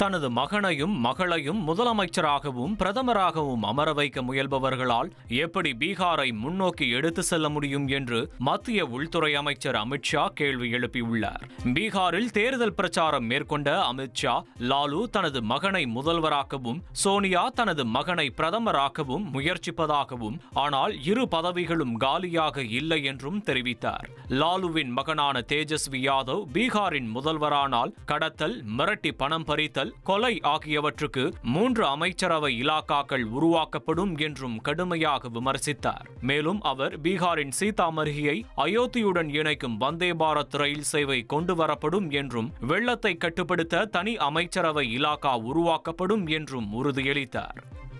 தனது மகனையும் மகளையும் முதலமைச்சராகவும் பிரதமராகவும் அமர வைக்க முயல்பவர்களால் எப்படி பீகாரை முன்னோக்கி எடுத்து செல்ல முடியும் என்று மத்திய உள்துறை அமைச்சர் அமித்ஷா கேள்வி எழுப்பியுள்ளார். பீகாரில் தேர்தல் பிரச்சாரம் மேற்கொண்ட அமித்ஷா லாலு தனது மகனை முதல்வராக்கவும் சோனியா தனது மகனை பிரதமராக்கவும் முயற்சிப்பதாகவும் ஆனால் இரு பதவிகளும் காலியாக இல்லை என்றும் தெரிவித்தார். லாலுவின் மகனான தேஜஸ்வி யாதவ் பீகாரின் முதல்வரானால் கடத்தல் மிரட்டி பணம் பறித்தல் கொலை ஆகியவற்றுக்கு மூன்று அமைச்சரவை இலாக்காக்கள் உருவாக்கப்படும் என்றும் கடுமையாக விமர்சித்தார். மேலும் அவர் பீகாரின் சீதாமர்ஹியை அயோத்தியுடன் இணைக்கும் வந்தே பாரத் ரயில் சேவை கொண்டு வரப்படும் என்றும் வெள்ளத்தை கட்டுப்படுத்த தனி அமைச்சரவை இலாக்கா உருவாக்கப்படும் என்றும் உறுதியளித்தார்.